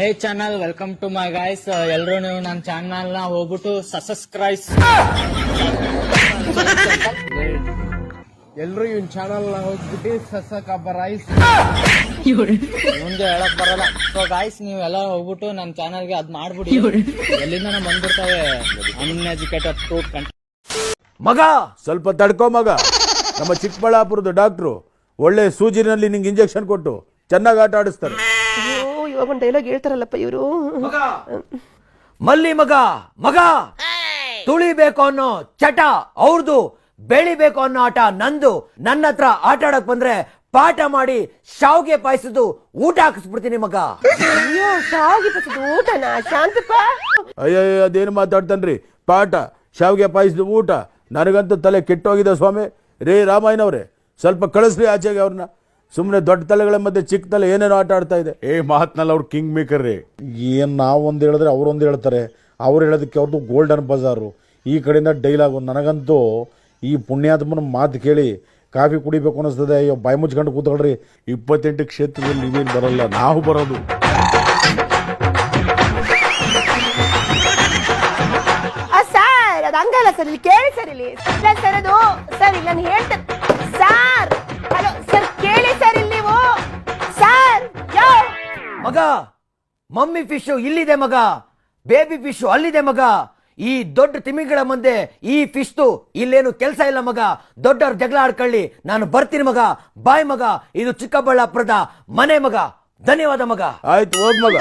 Hey channel welcome to my guys ಎಲ್ಲರೂ ನೀವು ನನ್ನ ಚಾನಲ್ನ ಹೋಗ್ಬಿಟ್ಟು ಸಬ್ಸ್ಕ್ರೈಬ್. ಎಲ್ರು ಇವನ್ ಚಾನಲ್ನ ಹೋಗ್ಬಿಟ್ಟು ಸಸ ಕಬ್ಬರೈಸ್ ಮುಂದೆ ಹೇಳಕ್ ಬರಲ್ಲ. ಸೊ ಗಾಯ್ಸ್ ನೀವೆಲ್ಲ ಹೋಗ್ಬಿಟ್ಟು ನನ್ನ ಚಾನಲ್ಗೆ ಅದ್ ಮಾಡ್ಬಿಡಿ. ಎಲ್ಲಿಂದ ಬಂದ್ಬಿಡ್ತಾವೆ? ಅನ್ಎಜುಕೇಟೆಡ್ ಫ್ರೂಟ್ ಕಂಟ್ ಮಗ ಸ್ವಲ್ಪ ತಡ್ಕೋ ಮಗ. ನಮ್ಮ ಚಿಕ್ಕಬಳ್ಳಾಪುರದ ಡಾಕ್ಟ್ರು ಒಳ್ಳೆ ಸೂಜಿನಲ್ಲಿ ನಿಂಗೆ ಇಂಜೆಕ್ಷನ್ ಕೊಟ್ಟು ಚೆನ್ನಾಗಿ ಆಟ ಆಡಿಸ್ತಾರೆ. ಒಂದು ಡೈಲಾಗ್ ಹೇಳ್ತಾರಲ್ಲಪ್ಪ ಇವರು. ಮಲ್ಲಿ ಮಗ ಮಗ! ತುಳಿಬೇಕು ಅನ್ನೋ ಚಟ ಅವ್ರದು ಬೆಳಿಬೇಕು ಅನ್ನೋ ಆಟ ನಂದು. ನನ್ನ ಹತ್ರ ಆಟ ಆಡಕ್ ಬಂದ್ರೆ ಪಾಠ ಮಾಡಿ ಶಾವ್ಗೆ ಪಾಯಿಸಿದ್ದು ಊಟ ಹಾಕಿಸ್ಬಿಡ್ತೀನಿ ಮಗ. ಅಯ್ಯೋ ಶಾವಿಗೆ ಪಚ್ಚದ ಊಟನಾ? ಶಾಂತಪ್ಪ! ಅಯ್ಯೋ ಅದೇನು ಮಾತಾಡ್ತಾನ್ರಿ? ಪಾಠ ಶಾವಿಗೆ ಪಾಯಿಸಿದ ಊಟ. ನನಗಂತೂ ತಲೆ ಕೆಟ್ಟೋಗಿದೆ ಸ್ವಾಮಿ. ರೇ ರಾಮಾಯಣವ್ರೆ ಸ್ವಲ್ಪ ಕಳಿಸ್ರಿ ಆಚೆಗೆ ಅವ್ರನ್ನ. ಸುಮ್ಮನೆ ದೊಡ್ಡ ತಲೆಗಳ ಮಧ್ಯೆ ಚಿಕ್ಕ ತಲೆ ಏನೇನೋ ಆಟ ಆಡ್ತಾ ಇದೆ. ಏ ಮಾತ್ನಲ್ಲಿ ಅವ್ರು ಕಿಂಗ್ ಮೇಕರ್ ರೀ ಏನು ನಾವು ಒಂದು ಹೇಳಿದ್ರೆ ಅವ್ರೊಂದು ಹೇಳ್ತಾರೆ. ಅವ್ರು ಹೇಳೋದಕ್ಕೆ ಅವ್ರದ್ದು ಗೋಲ್ಡನ್ ಬಜಾರು ಈ ಕಡೆಯಿಂದ ಡೈಲಾಗು ನನಗಂತೂ ಈ ಪುಣ್ಯಾತ್ಮನ ಮಾತು ಕೇಳಿ ಕಾಫಿ ಕುಡಿಬೇಕು ಅನ್ನಿಸ್ತದೆ ಅಯ್ಯೋ ಬಾಯಿ ಮುಚ್ಕೊಂಡು ಕೂತ್ಕೊಳ್ರಿ. ಇಪ್ಪತ್ತೆಂಟು ಕ್ಷೇತ್ರದಲ್ಲಿ ನೀವೇನು ಬರಲ್ಲ ನಾವು ಬರೋದು. ಸರ್ ಅದು ಹಂಗಲ್ಲ ಸರ್ ಇಲ್ಲಿ ಕೇಳಿ ಸರ್ ಇಲ್ಲ. ಸರ್ ಅದು ಸರ್ ಇಲ್ಲಿ ನಾನು ಹೇಳ್ತೇನೆ. ಮಗ, ಮಮ್ಮಿ ಫಿಶ್ ಇಲ್ಲಿದೆ ಮಗ, ಬೇಬಿ ಫಿಶ್ ಅಲ್ಲಿದೆ ಮಗ. ಈ ದೊಡ್ಡ ತಿಮಿಂಗಳ ಮುಂದೆ ಈ ಫಿಶ್ದು ಇಲ್ಲೇನು ಕೆಲಸ ಇಲ್ಲ ಮಗ. ದೊಡ್ಡವ್ರ ಜಗಳ ಆಡ್ಕೊಳ್ಳಿ, ನಾನು ಬರ್ತೀನಿ ಮಗ. ಬಾಯ್ ಮಗ, ಇದು ಚಿಕ್ಕಬಳ್ಳಾಪುರದ ಮನೆ ಮಗ. ಧನ್ಯವಾದ ಮಗ. ಆಯ್ತು ಹೋದ್ ಮಗ.